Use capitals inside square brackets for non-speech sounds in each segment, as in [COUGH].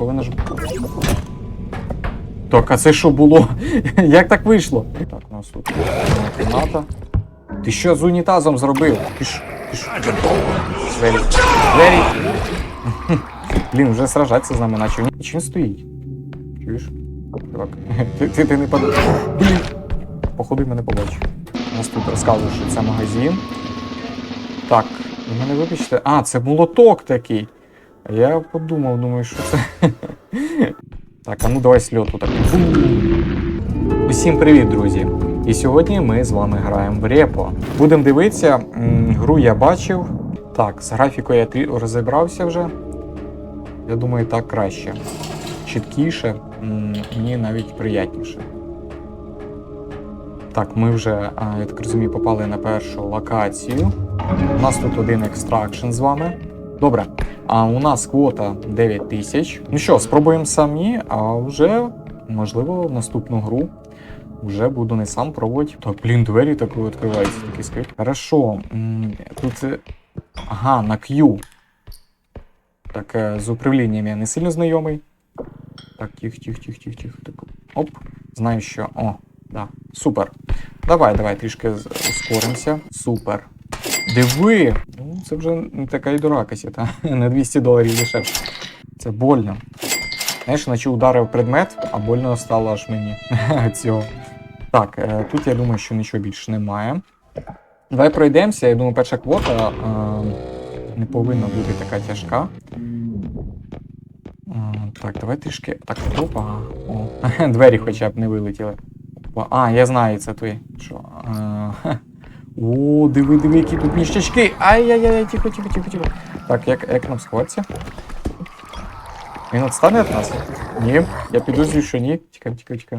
повинна ж. Так, а це що було? [LAUGHS] Як так вийшло? Так, у нас тут кімната. Ти що з унітазом зробив? Ти ж. Ти ж. Двері. Двері. [LAUGHS] Блін, вже сражатися з нами наче. Ні, Чи він стоїть? Чуєш? Чувак. [LAUGHS] Ти, ти, ти не под... Блін. Походу мене побачив. У нас тут розказує, що це магазин. Так, ви мене вибачте. А, це молоток такий. Я подумав, думаю, що це. [LAUGHS] Так, а ну давай сльоту так. Усім привіт, друзі! І сьогодні ми з вами граємо в Репо. Будемо дивитися, гру я бачив. Так, з графікою я розібрався вже. Я думаю, так краще. Чіткіше, мені навіть приятніше. Так, ми вже, я так розумію, попали на першу локацію. У нас тут один екстракшн з вами. Добре. А у нас квота 9 тисяч. Ну що, спробуємо самі, а вже, можливо, в наступну гру вже буду не сам пробувати. Так, блін, двері так відкриваються, такий скрип. Хорошо. Тут. е, Ага, на Q. Так, е, з управлінням я не сильно знайомий. Так, тих, тих, тих, тих, тих. Так. Оп. Знаю, що. О, да. Супер. Давай, давай, трішки ускоримося. Супер. Диви! Ну, це вже не така й дуракася, та? На 200 доларів дешевше. Це больно. Знаєш, наче ударив предмет, а больно стало аж мені [LAUGHS] цього. Так, е, тут я думаю, що нічого більше немає. Давай пройдемося. Я думаю, перша квота е, не повинна бути така тяжка. Е, так, давай трішки. Так, опа. О, [LAUGHS] двері хоча б не вилетіли. А, я знаю, це твої. Що? [LAUGHS] О, диви, диви, які тут ніщачки. Ай-яй-яй, тихо, тихо, тихо, тихо. Так, як, як нам сховатися? Він відстане від нас? Ні. Я підозрюю, що ні. Тікай, тікай, тікай.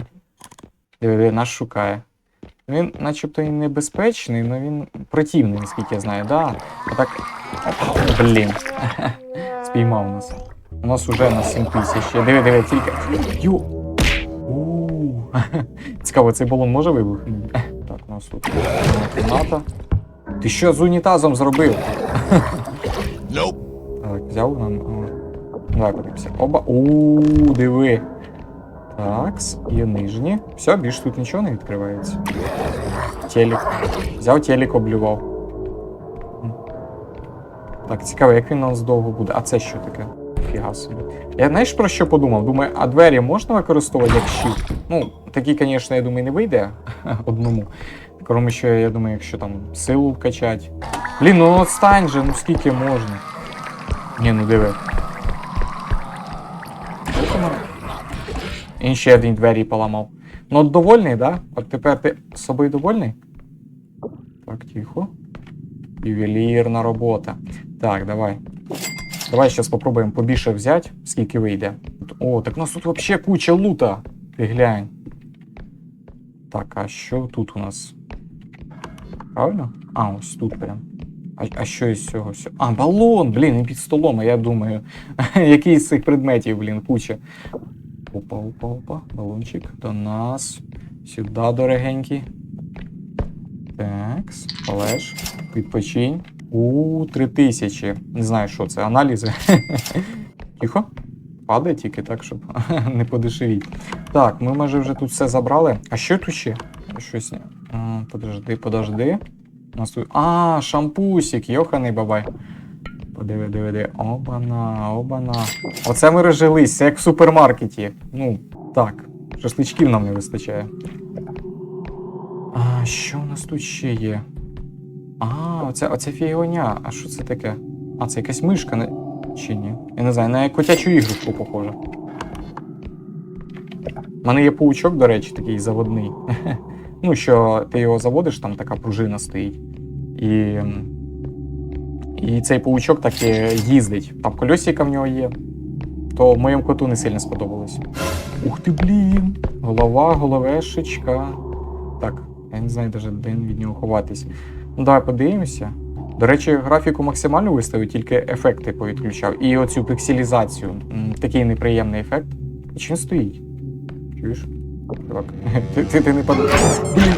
Диви, нас шукає. Він начебто і небезпечний, але він противний, наскільки я знаю, да. А так. Блін. [LAUGHS] Спіймав нас. У нас уже на 7 тисяч. Диви, диви, тільки. Ю. [LAUGHS] Цікаво, цей балон може вибухнути? Так, у нас тут кімната. Ти що з унітазом зробив? Так, взяв нам. Давай подивимося. Оба. У, диви. Такс, і нижні. Все, більш тут нічого не відкривається. Телек. Взяв телек, облював. Так, цікаво, як він у нас довго буде. А це що таке? Фіга собі. Я знаєш про що подумав? Думаю, а двері можна використовувати як щит? Ну, такі, звісно, я думаю, не вийде [LAUGHS] одному. Тому що, я думаю, якщо там силу вкачати. Блін, ну отстань же, ну скільки можна. Ні, ну диви. Він ще один двері поламав. Ну, от довольний, да? От тепер ти з собою довольний? Так, тихо. Ювелірна робота. Так, давай. Давай зараз спробуємо побільше взяти, скільки вийде. О, так у нас тут взагалі куча лута. Ти глянь. Так, а що тут у нас? Правильно? А, ось тут прям. А, а що із цього? А, балон! Блін, він під столом, а я думаю. [LAUGHS] Який з цих предметів, блін, куча. Опа, опа, опа. Балончик до нас. Сюди, дорогенький. Такс, полеж. Відпочинь. У, три тисячі. Не знаю, що це. Аналізи. [LAUGHS] Тихо. Падає тільки так, щоб [LAUGHS] не подешевіть. Так, ми майже вже тут все забрали. А що тут ще? Щось. А, Подожди, подожди. У нас тут. А, шампусик, йоханий бабай. Подиви, диви, диви. Обана, обана. Оце ми розжились, як в супермаркеті. Ну, так. Шашличків нам не вистачає. А, що у нас тут ще є? А, оце, оце фігоня. А що це таке? А, це якась мишка, не... чи ні? Я не знаю, на котячу іграшку похоже. У мене є паучок, до речі, такий заводний. [LAUGHS] ну, що ти його заводиш, там така пружина стоїть. І. І цей паучок так і їздить. Там колесика в нього є. То моєму коту не сильно сподобалось. Ух ти, блін! Голова, головешечка. Так, я не знаю навіть, де від нього ховатись. Ну, давай подивимося. До речі, графіку максимально виставив, тільки ефекти повідключав. І оцю пікселізацію. Такий неприємний ефект. І чи він стоїть? Чуєш? Чувак, [LAUGHS] ти, ти, ти не под... Блін!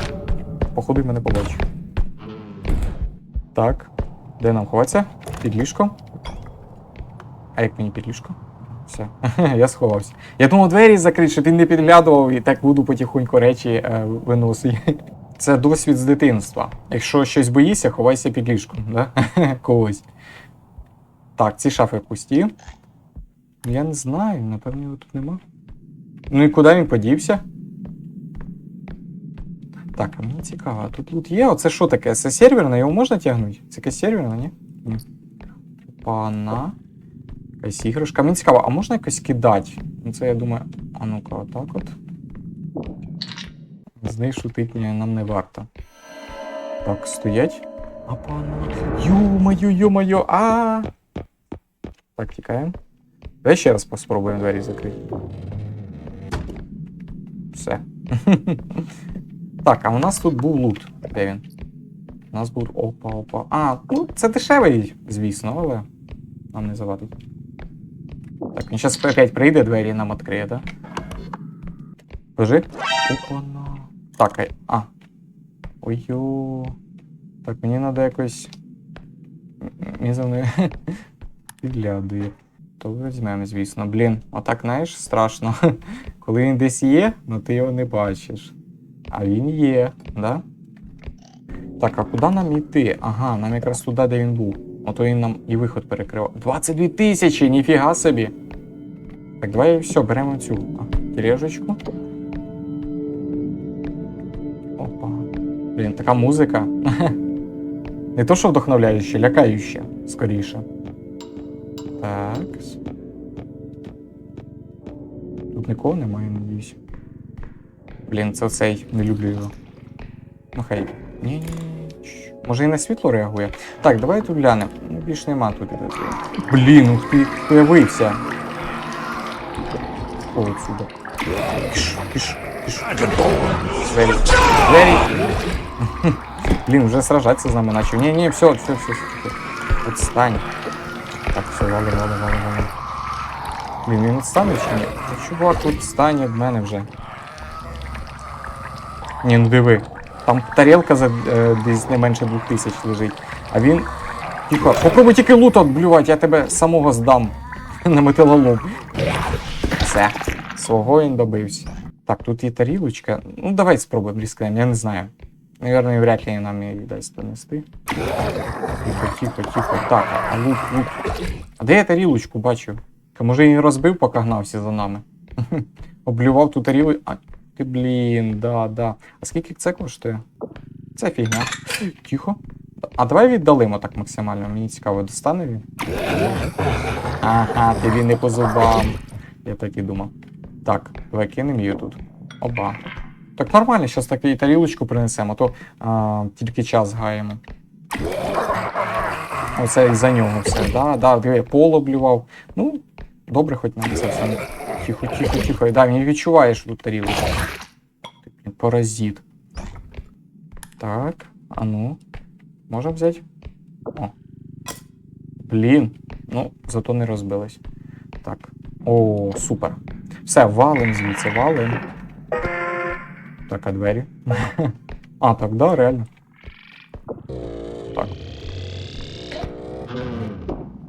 Походу, мене побачив. Так. Де нам ховатися? Під ліжком. А як мені під ліжко? Все, [LAUGHS] я сховався. Я думав двері закрити, щоб він не підглядував і так буду потихоньку речі е, виносити. Це досвід з дитинства. Якщо щось боїшся, ховайся під ліжком, да? [LAUGHS] Когось. Так, ці шафи пусті. Я не знаю, напевно, його тут нема. Ну і куди він подівся? Так, а мені цікаво, а тут тут є. Оце що таке? Це серверне, його можна тягнути? Це якесь серверне, ні? Ні. Пана. Якась іграшка. Мені цікаво, а можна якось кидати? Ну це я думаю. А ну-ка, отак от. З нею шутить нам не варто. Так, стоять. А пана. Ю-моє, ю-моє, а. Так, тікаємо. Давай ще раз спробуємо двері закрити. Все. [LAUGHS] Так, а у нас тут був лут. Де він? У нас був. Опа, опа. А, ну це дешевий, звісно, але нам не завадить. Так, він зараз опять прийде, двері нам відкриє, да? Лежи. Опа. Так, а. Ой-йо. Так, мені треба якось. Мені за. [LAUGHS] То візьмемо, звісно. Блін, отак, знаєш, страшно. [LAUGHS] Коли він десь є, ну ти його не бачиш. А він є, да? Так, а куди нам йти? Ага, нам якраз туди, де він був. Ото він нам і виход перекривав. 22 тисячі, ніфіга собі. Так, давай все, беремо цю тележечку. Блін, така музика. [LAUGHS] Не то, що вдохновляюче, лякаюче, скоріше. Так. Тут нікого немає, надіюсь. Блін, це цей, не люблю його. Ну хай. Ні, ні, ні. Може і на світло реагує. Так, давай тут глянемо. Ну, більш нема тут. Блін, ух ти, появився. О, отсюда. Піш, піш, [LAUGHS] Блін, вже сражатися з нами начав. Ні, ні, все, все, все, все. Отстань. Так, все, вали, вали, вали, вали. Блін, він відстане чи ні? Та чувак, відстань від мене вже. Ні, ну диви. Там тарілка за е, десь не менше двох тисяч лежить. А він. Типа, попробуй тільки лут отблювати, я тебе самого здам [LAUGHS] на металолом. Все. Свого він добився. Так, тут є тарілочка. Ну, давай спробуємо різкнемо, я не знаю. Наверное, вряд ли нам її дасть донести. Тихо, тихо, тихо. Так, а лук, лук. А де я тарілочку бачив? Та може він розбив, поки гнався за нами. [LAUGHS] Облював ту тарілу. А, ти блін, да, да. А скільки це коштує? Це фігня. Тихо. А давай віддалимо так максимально. Мені цікаво, достане він. Ага, тобі не по зубам. Я так і думав. Так, давай її тут. Оба. Так нормально, зараз так і тарілочку принесемо, а то а, тільки час гаємо. Оце і за нього все. Да, да, диви, пол облював. Ну, добре, хоч нам це все. Тихо, тихо, тихо. Да, він відчуває, що тут тарілочка. Ти, Паразит. Так, а ну. Можемо взяти? О. Блін. Ну, зато не розбилась. Так. О, супер. Все, валим звідси, валим. Так, а двері? [LAUGHS] А, так, да, реально. Так.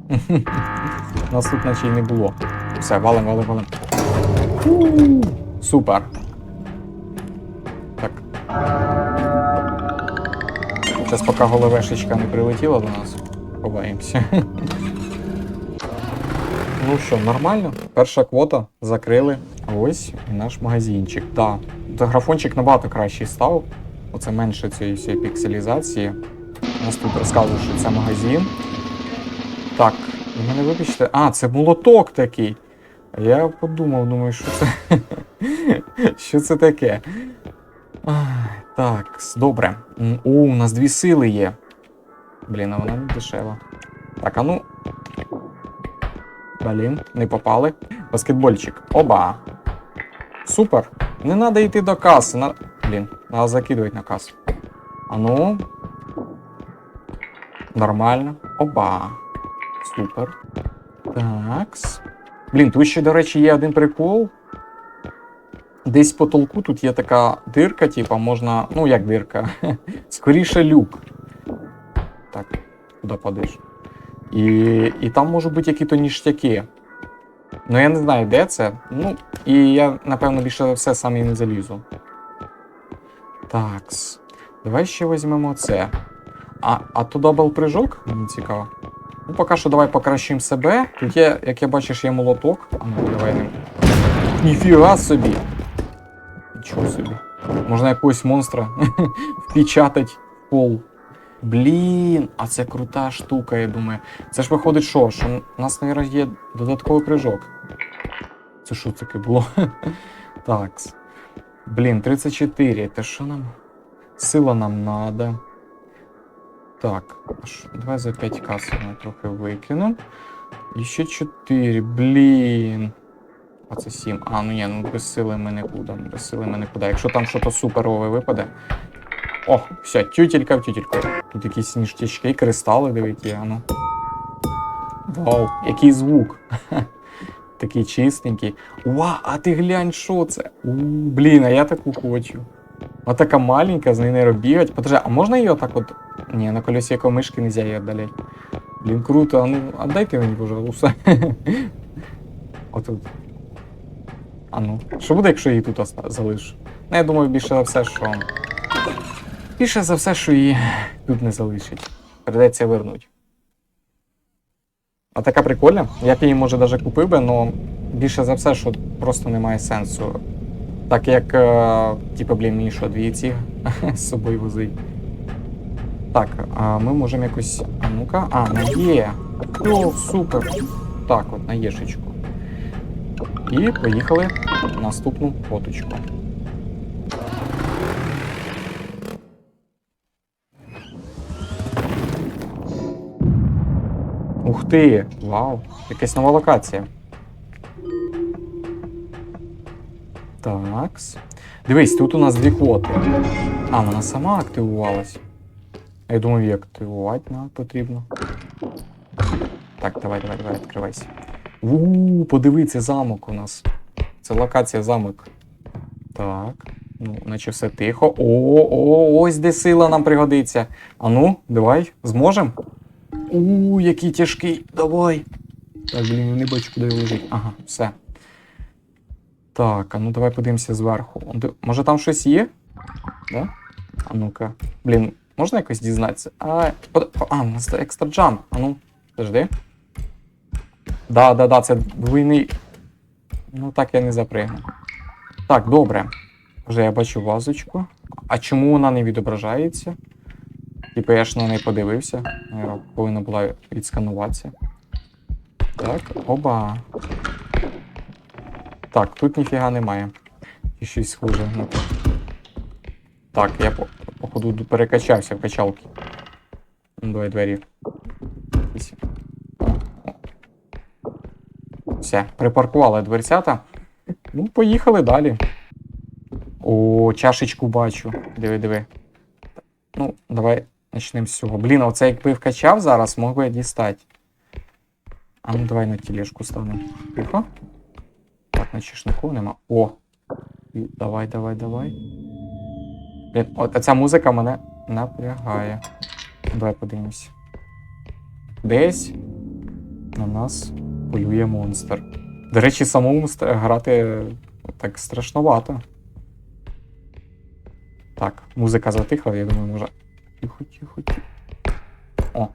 [LAUGHS] Нас тут наче й не було. Все, валим, валим, валим. Супер. Так. Зараз поки головешечка не прилетіла до нас. Ховаємося. [LAUGHS] Ну що, нормально? Перша квота закрили. Ось наш магазинчик. Так. Да. Графончик набагато кращий став. Оце менше цієї всієї пікселізації. У нас тут розказує, що це магазин. Так, мене вибачте. А, це молоток такий. Я подумав, думаю, що це. [LAUGHS] що це таке? Так, добре. О, у нас дві сили є. Блін, а вона не дешева. Так, а ну. Блін, не попали. Баскетбольчик. Оба. Супер. Не треба йти до каси. На... Блін, треба закидувати на касу. А ну. Нормально. Оба. Супер. Такс. Блін, тут ще, до речі, є один прикол. Десь по толку тут є така дирка, типа можна. Ну, як дирка. [LAUGHS] Скоріше люк. Так, куди падеш? І, і там можуть бути якісь ніштяки. Ну я не знаю, де це. Ну, і я, напевно, більше за все сам і не залізу. Такс. Давай ще візьмемо це. А, а то дабл прыжок? Мені цікаво. Ну, поки що давай покращимо себе. Тут є, як я бачиш, є молоток. А ну давай. Ніфіга собі. Нічого собі. Можна якогось монстра [LAUGHS] впечатати в пол. Блін, а це крута штука, я думаю. Це ж виходить, що? Що у нас, мабуть, є додатковий прыжок. Це що таке було? [LAUGHS] Такс. Блін, 34. Та що нам? Сила нам надо. Так, давай за 5 кас я трохи викину. І ще 4. Блін. А це 7. А, ну ні, ну без сили ми не будемо. Без сили ми не куди. Якщо там щось суперове випаде. О, все, тютелька в тютельку. Тут якісь сніжтячки, кристали, диви, які, а ну. Вау, який звук. [LAUGHS] Такий чистенький. Ва, а ти глянь, що це? У, блін, а я таку хочу. Вона така маленька, з нею не бігать. Подожди, а можна її отак от. Ні, на колесі якої мишки нельзя її віддалять. Блін, круто, а ну отдайте мені, пожалуйста. [LAUGHS] Отут. А ну. Що буде, якщо її тут залишу? Ну, я думаю, більше все, що. Більше за все, що її тут не залишить. Придеться вернуть. А така прикольна. Я б її, може, навіть купив би, але більше за все, що просто немає сенсу. Так як, е, типу, блін, мені що, дві ці [LAUGHS] з собою возить. Так, а ми можемо якось. А ну-ка. А, на Є. О, супер. Так, от, на Єшечку. І поїхали в наступну фоточку. Ух ти! Вау! Якась нова локація. Такс. Дивись, тут у нас дві квоти. А, вона сама активувалась. Я думаю, її активувати нам потрібно. Так, давай, давай, давай, відкривайся. У, подиви, це замок у нас. Це локація замок. Так. Ну, наче все тихо. О, о, ось де сила нам пригодиться. А ну, давай, зможем? У, який тяжкий. Давай. Так, блін, я не бачу, куди його лежить. Ага, все. Так, а ну давай подивимося зверху. Може там щось є? Да? А ну-ка. Блін, можна якось дізнатися? А, под- а, у нас екстра джамп. А ну, подожди. Да, да, да, це двойний. Ну так я не запригну. Так, добре. Вже я бачу вазочку. А чому вона не відображається? Типу я ж на неї подивився. Наверно, повинна була відскануватися. Так, оба. Так, тут ніфіга немає. І щось схоже. Так, я по- походу перекачався в качалки. Ну, Давай двері. Все, припаркували дверцята. Ну, поїхали далі. О, чашечку бачу. Диви, диви. Ну, давай почнемо з цього. Блін, а оце якби вкачав зараз, мог би я дістати. А ну давай на тележку станемо. Тихо. Так, наче ж нікого нема. О! Давай, давай, давай. Блін, от ця музика мене напрягає. Давай подивимось. Десь на нас полює монстр. До речі, самому грати так страшновато. Так, музика затихла, я думаю, може. Тихо, тихо, тихо. О.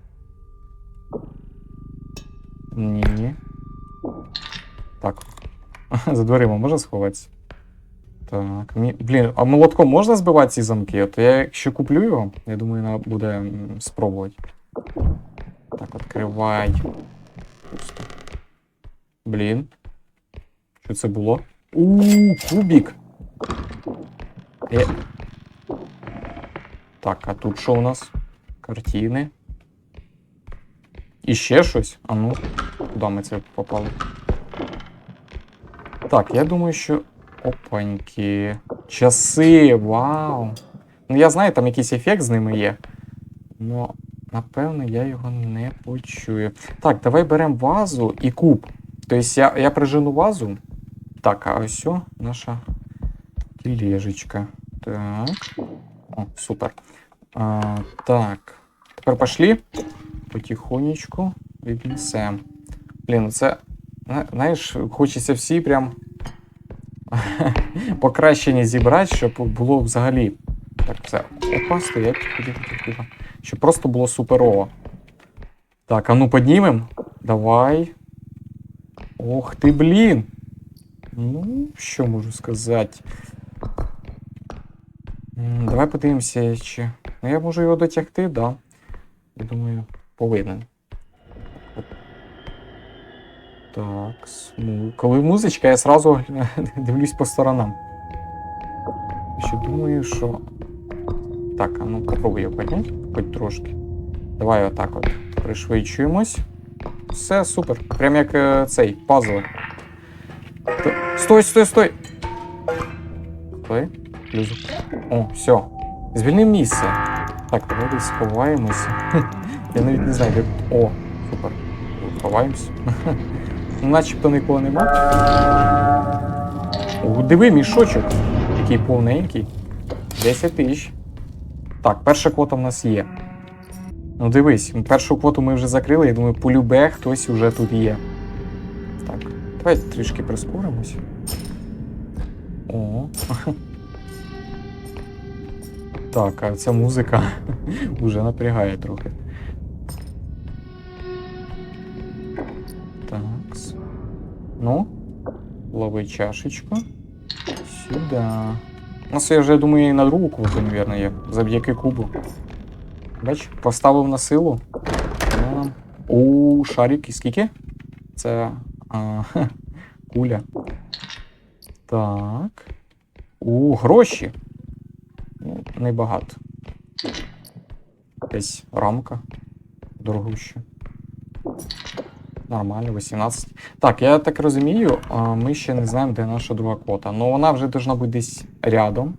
Ні, ні. Так. [LAUGHS] За дверима можна сховатися? Так, мені... блін, а молотком можна збивати ці замки? То я якщо куплю його, я думаю, треба буде спробувати. Так, відкривай. Пусто. Блін. Що це було? У, кубік. Е. Так, а тут що у нас? Картини. І ще щось? А ну, куди ми це попали? Так, я думаю, що. Опаньки. Часи, вау. Ну, я знаю, там якийсь ефект з ними є. Ну, напевно, я його не почую. Так, давай беремо вазу і куб. Тобто я, я прижену вазу. Так, а ось о, наша тележечка. Так. Супер. А, так. Тепер пошли. Потихонечку віднесемо. Блін, ну це Зна- Знаєш, хочеться всі прям [LAUGHS] покращення зібрати, щоб було взагалі. Так, все. Опа, стоять. Тихо. Щоб просто було суперово. Так, а ну піднімем. Давай. Ох ти, блін. Ну, що можу сказати? Давай подивимося, чи. Ну, я можу його дотягти, да. Я думаю, повинен. Так, ну, коли музичка, я сразу [LAUGHS] дивлюсь по сторонам. Ще думаю, що. Так, а ну попробуй його підняти, хоч трошки. Давай отак от пришвидшуємось. Все, супер. Прям як е, цей пазл. Стой, стой, стой! Стой. Лізу. О, все. Звільнив місце. Так, давай десь сховаємося. [LAUGHS] Я навіть не знаю, де. О, супер. Ховаємось. [LAUGHS] Начебто нікого нема. О, диви, мішочок. Який повненький. 10 тисяч. Так, перша квота в нас є. Ну дивись, першу квоту ми вже закрили, я думаю, полюбе хтось уже тут є. Так, давай трішки прискоримось. О. [LAUGHS] Так, а ця музика [LAUGHS] вже напрягає трохи. Так. Ну, лови чашечку. Сюда. У нас, я вже думаю, і на другу квоту, мабуть, є. Завдяки кубу. Бач, поставив на силу. Ну, У, шарик, і скільки? Це. А, [LAUGHS] куля. Так. У, гроші. Ну, небагато. Десь рамка. Дорогуща. Нормально, 18. Так, я так розумію, ми ще не знаємо, де наша друга квота. Ну вона вже должна бути десь рядом.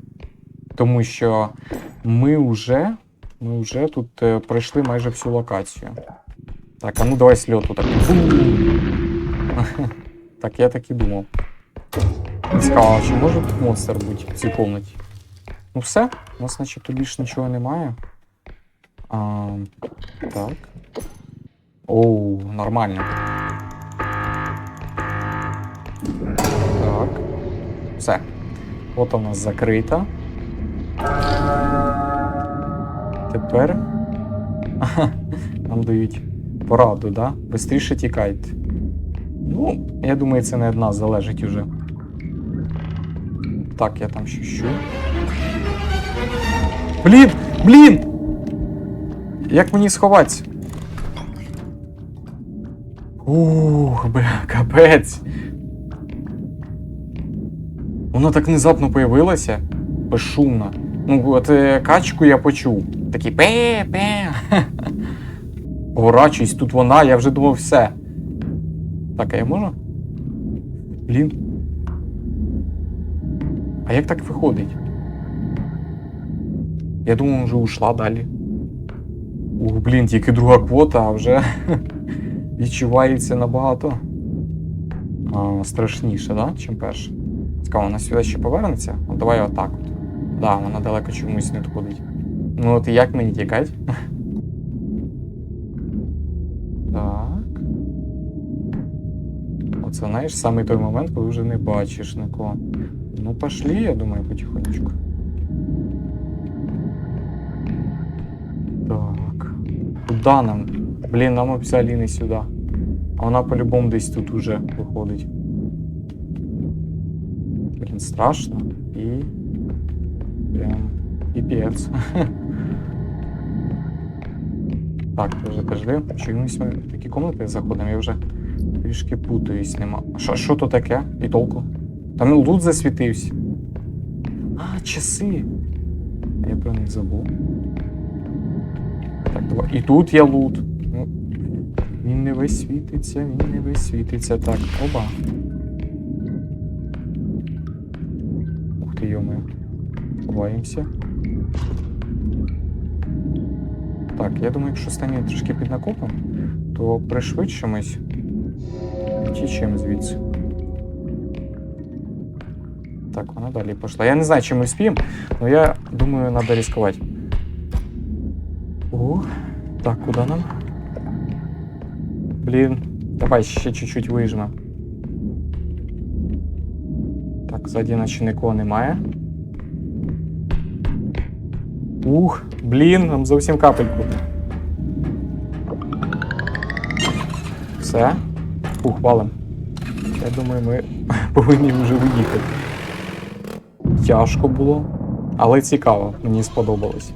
Тому що ми вже, ми вже тут е, пройшли майже всю локацію. Так, а ну давай сльоту так. [LAUGHS] Так, я так і думав. Цікаво, чи може тут монстр бути в цій комнаті? Ну все, у нас начебто більше нічого немає. А, так. Оу, нормально. Так. Все. От у нас закрита. Тепер. Ага, Нам дають пораду, да? Бистріше тікайте. Ну, я думаю, це не від нас залежить уже. Так, я там щущу. Блін! Блін! Як мені сховатися? Ух, бля, капець. Вона так внезапно появилася. Безшумно. Ну, от е, качку я почув. Такий пе-пе. Поворачуюсь, тут вона, я вже думав все. Так, а я можу? Блін. А як так виходить? Я думав, вже ушла далі. Ух, блін, тільки друга квота, а вже [LAUGHS] відчувається набагато а, страшніше, да? чим перша. Цікаво, вона сюди ще повернеться? От давай отак от. Да, вона далеко чомусь не відходить. Ну от і як мені тікати? [LAUGHS] Так. Оце, знаєш, саме той момент, коли вже не бачиш нікого. Ну, пошли, я думаю, потихонечку. Куда нам? Блін, нам взагалі не сюди. А вона по-любому десь тут уже виходить. Блін, страшно. І. Прям. Піпець. [LAUGHS] Так, подожди, подожди. Чомусь ми в такі комнати заходимо, я вже трішки путаюсь, нема. Що, що то таке? І толку? Там лут засвітився. А, часи. Я про них забув. Так, давай. І тут є лут. Ну, він не весь світиться, він не весь світиться. Так, оба. Ух ти, йоми. Ховаємося. Так, я думаю, якщо стане трошки під накопом, то пришвидшимось. Тічемо звідси. Так, вона далі пішла. Я не знаю, чи ми вспіємо, але я думаю, треба ризикувати. О, так, куди нам? Блін, давай ще чуть-чуть вижмемо. Так, ззаді наче нікого немає. Ух, блін, нам зовсім капельку. Все. Ух, валим. Я думаю, ми [LAUGHS] повинні вже виїхати. Тяжко було, але цікаво, мені сподобалось.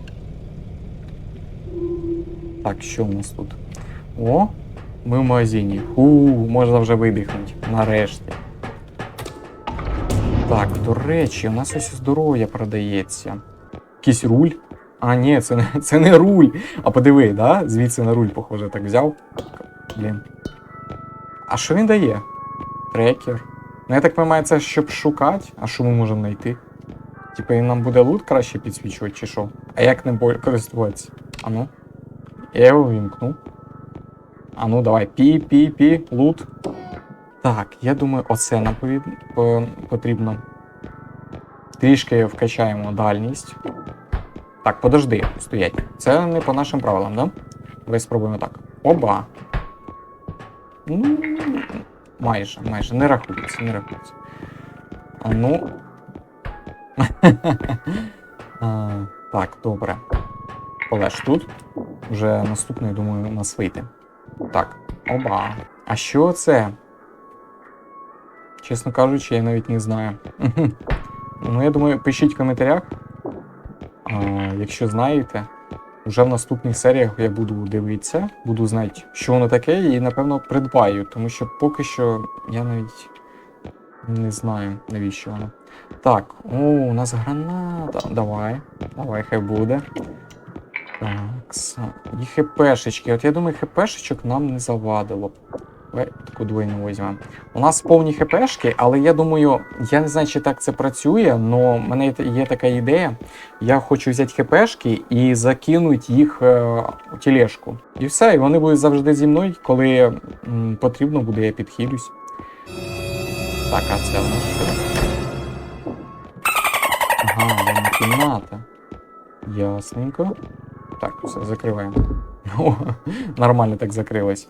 Так, що у нас тут? О, ми в магазині. Фу, можна вже видихнути. Нарешті. Так, до речі, у нас ось здоров'я продається. Якийсь руль. А, ні, це не, [LAUGHS] це не руль. А подиви, да? Звідси на руль, похоже, так взяв. Блін. А що він дає? Трекер. Ну, я так розумію, це щоб шукати, а що ми можемо знайти? Типа він нам буде лут краще підсвічувати, чи що? А як бо- користуватися? А ну. Я його вімкну. А ну давай, пі, пі, пі, лут. Так, я думаю, оце нам потрібно. Трішки вкачаємо дальність. Так, подожди, стоять. Це не по нашим правилам, да? Давай спробуємо так. Оба. Ну, майже, майже. Не рахується, не рахується. А ну. [LAUGHS] а, так, добре. Полеж тут. Вже наступний, думаю, у нас вийде. Так, оба. А що це? Чесно кажучи, я навіть не знаю. [LAUGHS] ну, я думаю, пишіть в коментарях. Якщо знаєте, вже в наступних серіях я буду дивитися, буду знати, що воно таке, і напевно придбаю, тому що поки що я навіть не знаю, навіщо воно. Так, о, у нас граната. Давай, давай, хай буде. Так, с- і хпшечки. От я думаю, хпшечок нам не завадило б. Давай таку двойну візьмемо. У нас повні хпшки, але я думаю, я не знаю, чи так це працює, але в мене є- така ідея. Я хочу взяти хпшки і закинути їх е, у тележку. І все, і вони будуть завжди зі мною, коли потрібно буде, я підхилюсь. Так, а це у нас що? Ага, кімната. Ясненько. Так, все, закриваємо. [LAUGHS] Нормально так закрилось.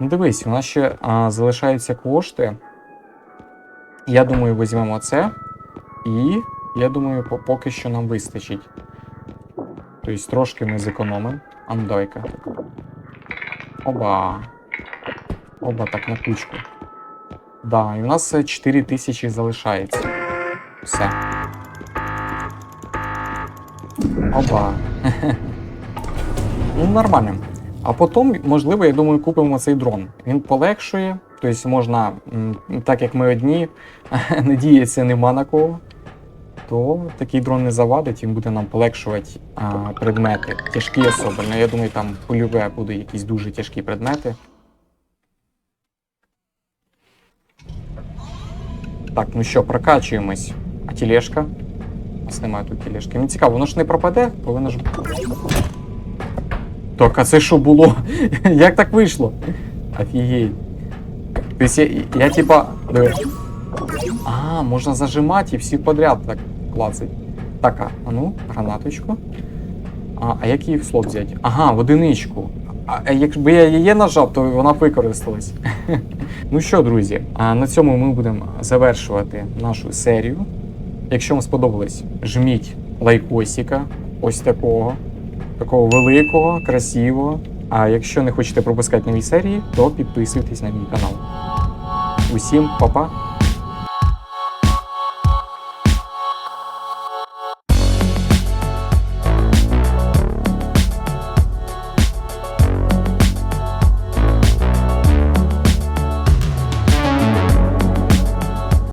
Ну дивись, у нас ще а, залишаються кошти. Я думаю, візьмемо це. І я думаю, поки що нам вистачить. Тобто трошки ми зекономимо. А ну. Оба. Оба так на кучку. Да, і у нас 4 тисячі залишається. Все. Оба. [LAUGHS] ну, нормально. А потім, можливо, я думаю, купимо цей дрон. Він полегшує, тобто можна, так як ми одні, [LAUGHS] надіятися нема на кого, то такий дрон не завадить, він буде нам полегшувати а, предмети. Тяжкі особливо. Я думаю, там польове будуть якісь дуже тяжкі предмети. Так, ну що, прокачуємось. А тележка? У немає тут тележки. Мені цікаво, воно ж не пропаде, повинно ж. Так, а це що було? [LAUGHS] Як так вийшло? Офігеть. Тобто я, я типа. А, можна зажимати і всі подряд так клацать. Так, а, ну, гранаточку. А, а як її в слот взяти? Ага, в одиничку. А, якби я її нажав, то вона використалась. [LAUGHS] ну що, друзі, а на цьому ми будемо завершувати нашу серію. Якщо вам сподобалось, жміть лайкосика, ось такого, такого великого, красивого. А якщо не хочете пропускати нові серії, то підписуйтесь на мій канал. Усім па-па!